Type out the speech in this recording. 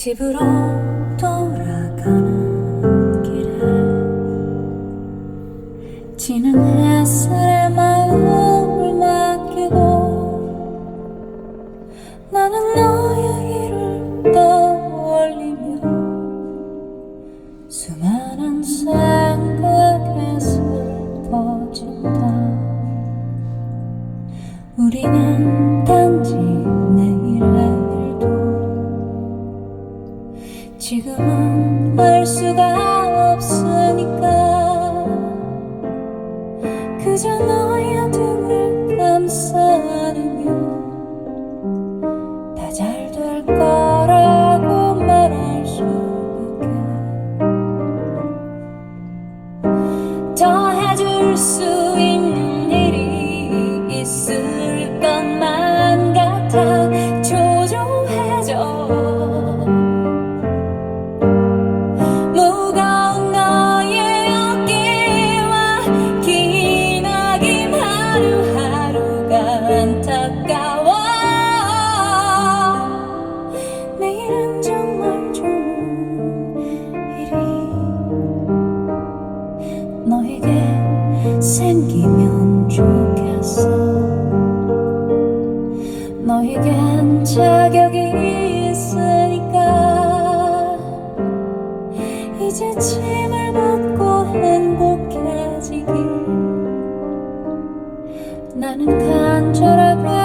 집으로 돌아가는 길에 지는 햇살에 마음을 맡기고 나는 너의 일을 떠올리며 수많은 생각에 슬퍼진다. 우리는 단지 내 지금은 알 수가 없으니까. 그저 너의 등을 감싸 안으며 다잘 될 거라고 말할 수밖에. 더 해줄 수 있는 생기면 좋겠어. 너에겐 자격이 있으니까. 이제 짐을 벗고 행복해지길 나는 간절하게